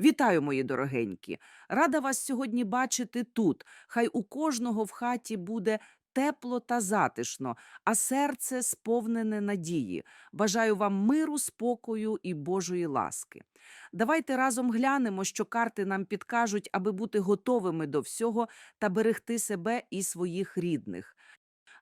Вітаю, мої дорогенькі! Рада вас сьогодні бачити тут. Хай у кожного в хаті буде тепло та затишно, а серце сповнене надії. Бажаю вам миру, спокою і Божої ласки. Давайте разом глянемо, що карти нам підкажуть, аби бути готовими до всього та берегти себе і своїх рідних.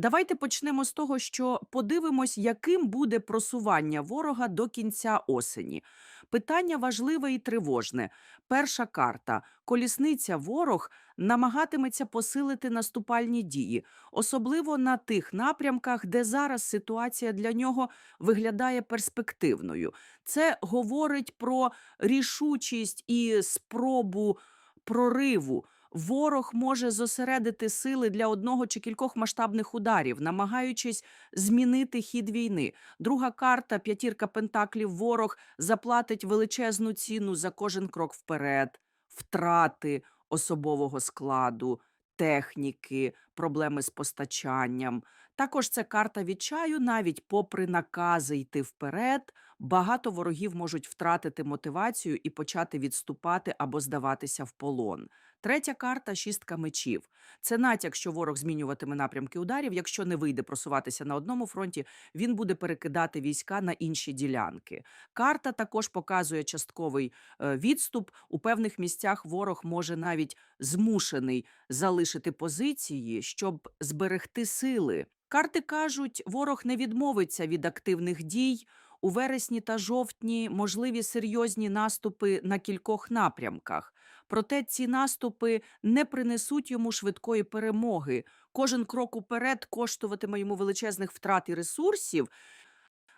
Давайте почнемо з того, що подивимось, яким буде просування ворога до кінця осені. Питання важливе і тривожне. Перша карта колісниця ворог намагатиметься посилити наступальні дії, особливо на тих напрямках, де зараз ситуація для нього виглядає перспективною. Це говорить про рішучість і спробу прориву. Ворог може зосередити сили для одного чи кількох масштабних ударів, намагаючись змінити хід війни. Друга карта п'ятірка пентаклів. Ворог заплатить величезну ціну за кожен крок вперед, втрати особового складу, техніки, проблеми з постачанням. Також це карта відчаю, навіть попри накази йти вперед. Багато ворогів можуть втратити мотивацію і почати відступати або здаватися в полон. Третя карта шістка мечів. Це натяк, що ворог змінюватиме напрямки ударів. Якщо не вийде просуватися на одному фронті, він буде перекидати війська на інші ділянки. Карта також показує частковий е, відступ. У певних місцях ворог може навіть змушений залишити позиції, щоб зберегти сили. Карти кажуть, ворог не відмовиться від активних дій. У вересні та жовтні можливі серйозні наступи на кількох напрямках. Проте ці наступи не принесуть йому швидкої перемоги. Кожен крок уперед коштуватиме йому величезних втрат і ресурсів.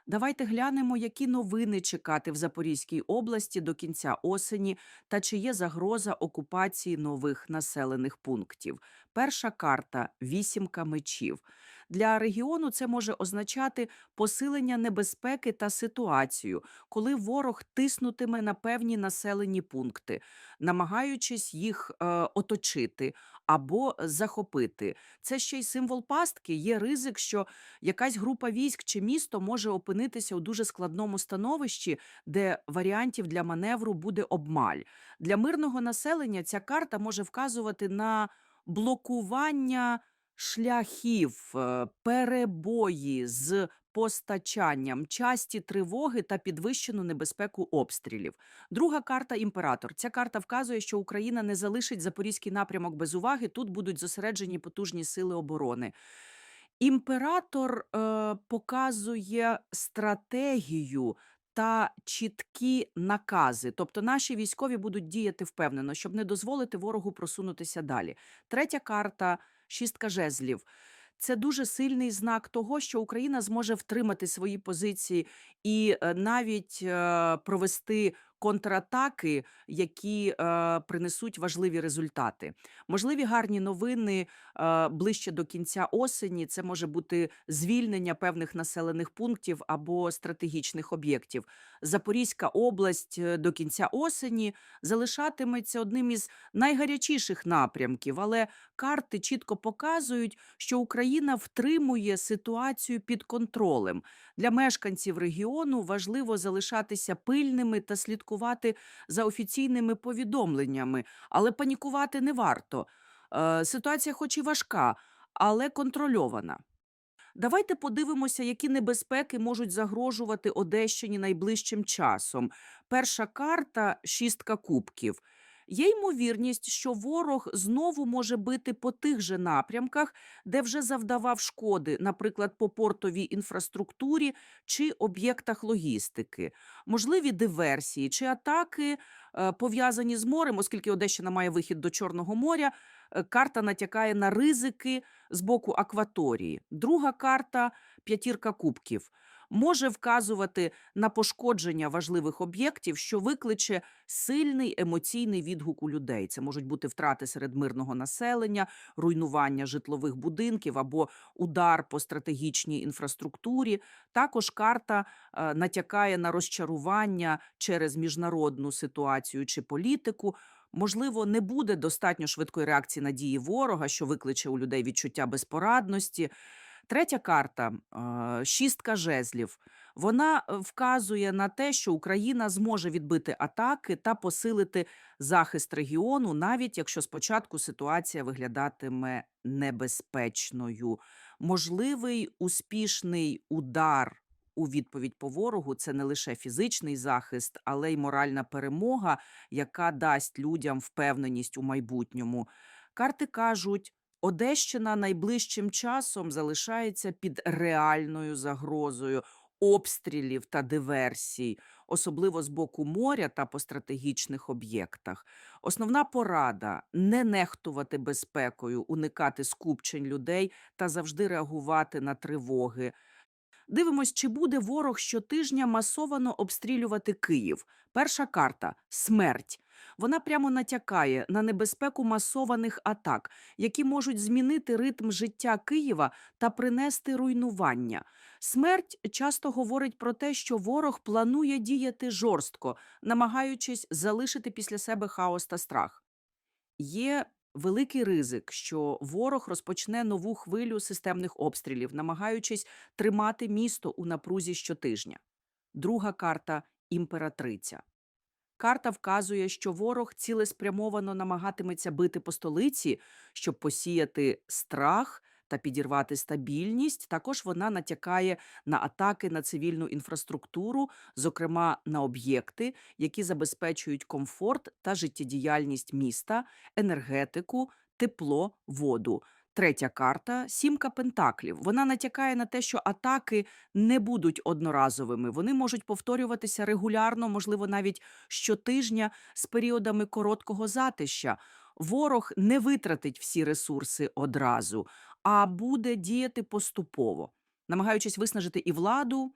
Давайте глянемо, які новини чекати в Запорізькій області до кінця осені та чи є загроза окупації нових населених пунктів. Перша карта вісімка мечів. Для регіону це може означати посилення небезпеки та ситуацію, коли ворог тиснутиме на певні населені пункти, намагаючись їх е, оточити або захопити. Це ще й символ пастки. Є ризик, що якась група військ чи місто може опинитися у дуже складному становищі, де варіантів для маневру буде обмаль. Для мирного населення ця карта може вказувати на блокування шляхів, е, перебої з постачанням, часті тривоги та підвищену небезпеку обстрілів. Друга карта імператор. Ця карта вказує, що Україна не залишить запорізький напрямок без уваги. Тут будуть зосереджені потужні сили оборони. Імператор е, показує стратегію та чіткі накази. Тобто наші військові будуть діяти впевнено, щоб не дозволити ворогу просунутися далі. Третя карта шістка жезлів. Це дуже сильний знак того, що Україна зможе втримати свої позиції і е, навіть е, провести контратаки, які е, принесуть важливі результати. Можливі гарні новини е, ближче до кінця осені. Це може бути звільнення певних населених пунктів або стратегічних об'єктів. Запорізька область е, до кінця осені залишатиметься одним із найгарячіших напрямків, але карти чітко показують, що Україна втримує ситуацію під контролем. Для мешканців регіону важливо залишатися пильними та слідкувати за офіційними повідомленнями, але панікувати не варто. Е, Ситуація, хоч і важка, але контрольована. Давайте подивимося, які небезпеки можуть загрожувати Одещині найближчим часом. Перша карта шістка кубків. Є ймовірність, що ворог знову може бити по тих же напрямках, де вже завдавав шкоди, наприклад, по портовій інфраструктурі чи об'єктах логістики, можливі диверсії чи атаки е, пов'язані з морем, оскільки Одещина має вихід до Чорного моря. е, Карта натякає на ризики з боку акваторії. Друга карта п'ятірка кубків. Може вказувати на пошкодження важливих об'єктів, що викличе сильний емоційний відгук у людей. Це можуть бути втрати серед мирного населення, руйнування житлових будинків або удар по стратегічній інфраструктурі. Також карта е, натякає на розчарування через міжнародну ситуацію чи політику. Можливо, не буде достатньо швидкої реакції на дії ворога, що викличе у людей відчуття безпорадності. Третя карта шістка жезлів. Вона е, вказує на те, що Україна зможе відбити атаки та посилити захист регіону, навіть якщо спочатку ситуація виглядатиме небезпечною. Можливий успішний удар у відповідь по ворогу це не лише фізичний захист, але й моральна перемога, яка дасть людям впевненість у майбутньому. Карти кажуть, Одещина найближчим часом залишається під реальною загрозою обстрілів та диверсій, особливо з боку моря та по стратегічних об'єктах. Основна порада не нехтувати безпекою, уникати скупчень людей та завжди реагувати на тривоги. Дивимось, чи буде ворог щотижня масовано обстрілювати Київ. Перша карта смерть. Вона прямо натякає на небезпеку масованих атак, які можуть змінити ритм життя Києва та принести руйнування. Смерть часто говорить про те, що ворог планує діяти жорстко, намагаючись залишити після себе хаос та страх. Є великий ризик, що ворог розпочне нову хвилю системних обстрілів, намагаючись тримати місто у напрузі щотижня. Друга карта імператриця. Карта вказує, що ворог цілеспрямовано намагатиметься бити по столиці, щоб посіяти страх та підірвати стабільність. Також вона натякає на атаки на цивільну інфраструктуру, зокрема на об'єкти, які забезпечують комфорт та життєдіяльність міста, енергетику, тепло, воду. Третя карта сімка пентаклів. Вона натякає на те, що атаки не будуть одноразовими. Вони можуть повторюватися регулярно, можливо, навіть щотижня з періодами короткого затища. Ворог не витратить всі ресурси одразу, а буде діяти поступово, намагаючись виснажити і владу,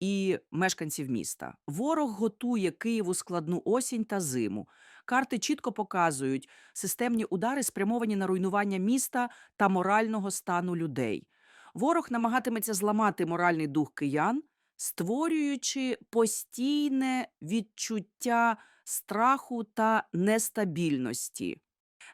і мешканців міста. Ворог готує Києву складну осінь та зиму. Карти чітко показують системні удари, спрямовані на руйнування міста та морального стану людей. Ворог намагатиметься зламати моральний дух киян, створюючи постійне відчуття страху та нестабільності.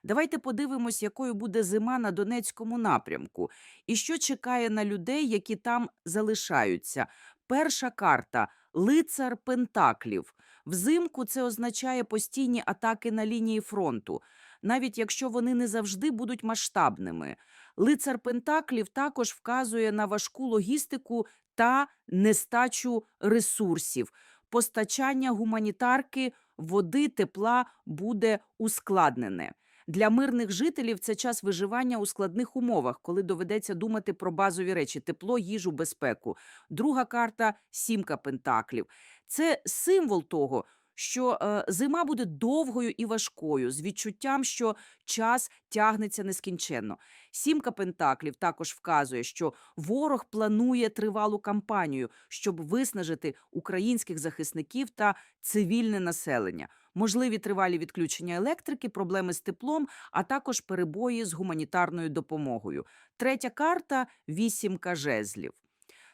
Давайте подивимось, якою буде зима на Донецькому напрямку, і що чекає на людей, які там залишаються. Перша карта лицар Пентаклів. Взимку це означає постійні атаки на лінії фронту, навіть якщо вони не завжди будуть масштабними. Лицар Пентаклів також вказує на важку логістику та нестачу ресурсів. Постачання гуманітарки, води, тепла буде ускладнене. Для мирних жителів це час виживання у складних умовах, коли доведеться думати про базові речі: тепло, їжу, безпеку. Друга карта сімка пентаклів. Це символ того, що е, зима буде довгою і важкою, з відчуттям, що час тягнеться нескінченно. Сімка пентаклів також вказує, що ворог планує тривалу кампанію, щоб виснажити українських захисників та цивільне населення. Можливі тривалі відключення електрики, проблеми з теплом, а також перебої з гуманітарною допомогою. Третя карта вісімка жезлів.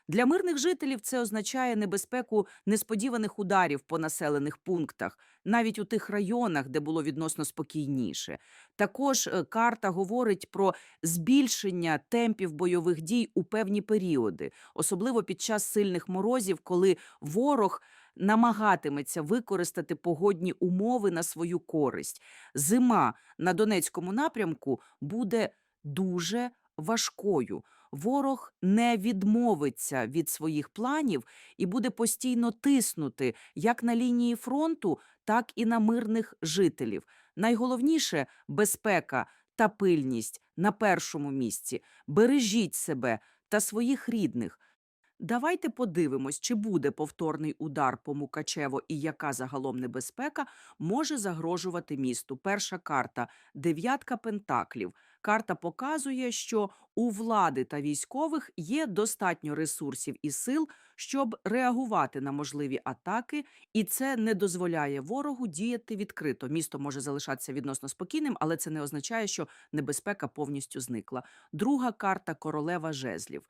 Для мирних жителів це означає небезпеку несподіваних ударів по населених пунктах, навіть у тих районах, де було відносно спокійніше. Також е, карта говорить про збільшення темпів бойових дій у певні періоди, особливо під час сильних морозів, коли ворог намагатиметься використати погодні умови на свою користь. Зима на Донецькому напрямку буде дуже важкою. Ворог не відмовиться від своїх планів і буде постійно тиснути як на лінії фронту, так і на мирних жителів. Найголовніше безпека та пильність на першому місці. Бережіть себе та своїх рідних. Давайте подивимось, чи буде повторний удар по Мукачево і яка загалом небезпека може загрожувати місту. Перша карта дев'ятка пентаклів. Карта показує, що у влади та військових є достатньо ресурсів і сил, щоб реагувати на можливі атаки, і це не дозволяє ворогу діяти відкрито. Місто може залишатися відносно спокійним, але це не означає, що небезпека повністю зникла. Друга карта королева жезлів.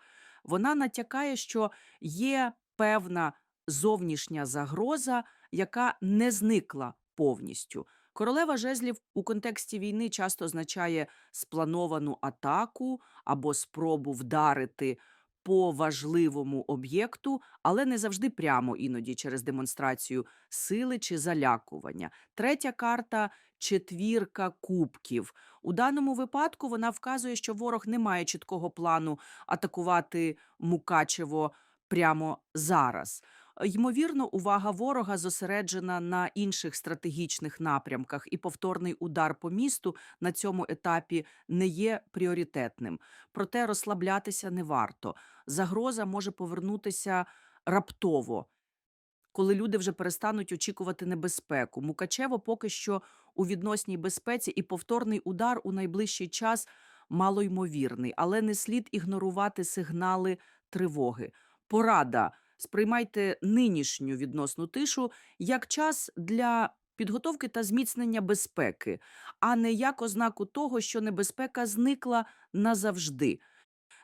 Вона натякає, що є певна зовнішня загроза, яка не зникла повністю. Королева жезлів у контексті війни часто означає сплановану атаку або спробу вдарити по важливому об'єкту, але не завжди прямо іноді через демонстрацію сили чи залякування. Третя карта четвірка кубків. У даному випадку вона вказує, що ворог не має чіткого плану атакувати Мукачево прямо зараз. Ймовірно, увага ворога зосереджена на інших стратегічних напрямках, і повторний удар по місту на цьому етапі не є пріоритетним. Проте розслаблятися не варто. Загроза може повернутися раптово, коли люди вже перестануть очікувати небезпеку. Мукачево поки що у відносній безпеці, і повторний удар у найближчий час малоймовірний, але не слід ігнорувати сигнали тривоги. Порада. Сприймайте нинішню відносну тишу як час для підготовки та зміцнення безпеки, а не як ознаку того, що небезпека зникла назавжди.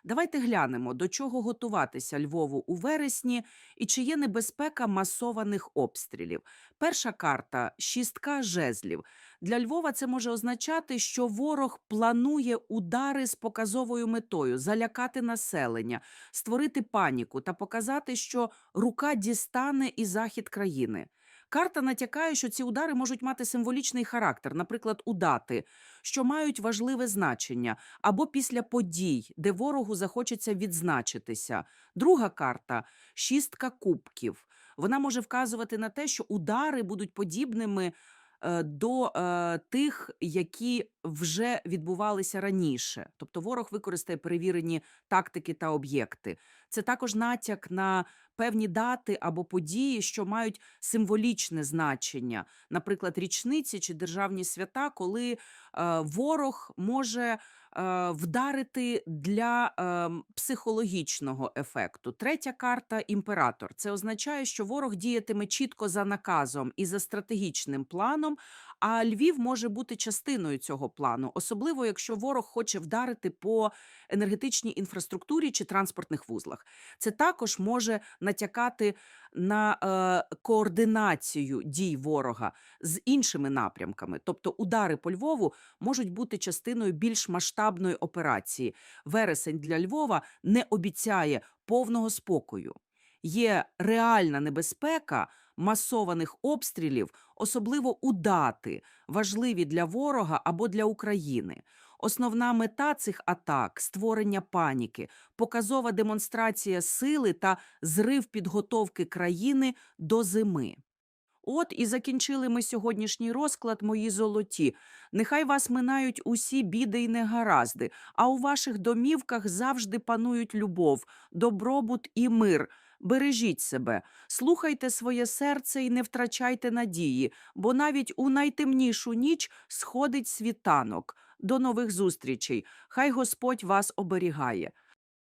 Давайте глянемо, до чого готуватися Львову у вересні і чи є небезпека масованих обстрілів. Перша карта шістка жезлів. Для Львова це може означати, що ворог планує удари з показовою метою залякати населення, створити паніку та показати, що рука дістане і захід країни. Карта натякає, що ці удари можуть мати символічний характер, наприклад, у дати, що мають важливе значення, або після подій, де ворогу захочеться відзначитися. Друга карта шістка кубків. Вона може вказувати на те, що удари будуть подібними е, до е, тих, які вже відбувалися раніше. Тобто ворог використає перевірені тактики та об'єкти. Це також натяк на певні дати або події, що мають символічне значення, наприклад, річниці чи державні свята, коли е, ворог може вдарити для е, психологічного ефекту. Третя карта імператор. Це означає, що ворог діятиме чітко за наказом і за стратегічним планом. А Львів може бути частиною цього плану, особливо якщо ворог хоче вдарити по енергетичній інфраструктурі чи транспортних вузлах. Це також може натякати на е, координацію дій ворога з іншими напрямками. Тобто удари по Львову можуть бути частиною більш масштабної операції. Вересень для Львова не обіцяє повного спокою. Є реальна небезпека масованих обстрілів, особливо у дати, важливі для ворога або для України. Основна мета цих атак створення паніки, показова демонстрація сили та зрив підготовки країни до зими. От і закінчили ми сьогоднішній розклад, мої золоті. Нехай вас минають усі біди й негаразди, а у ваших домівках завжди панують любов, добробут і мир. Бережіть себе, слухайте своє серце і не втрачайте надії, бо навіть у найтемнішу ніч сходить світанок. До нових зустрічей. Хай Господь вас оберігає.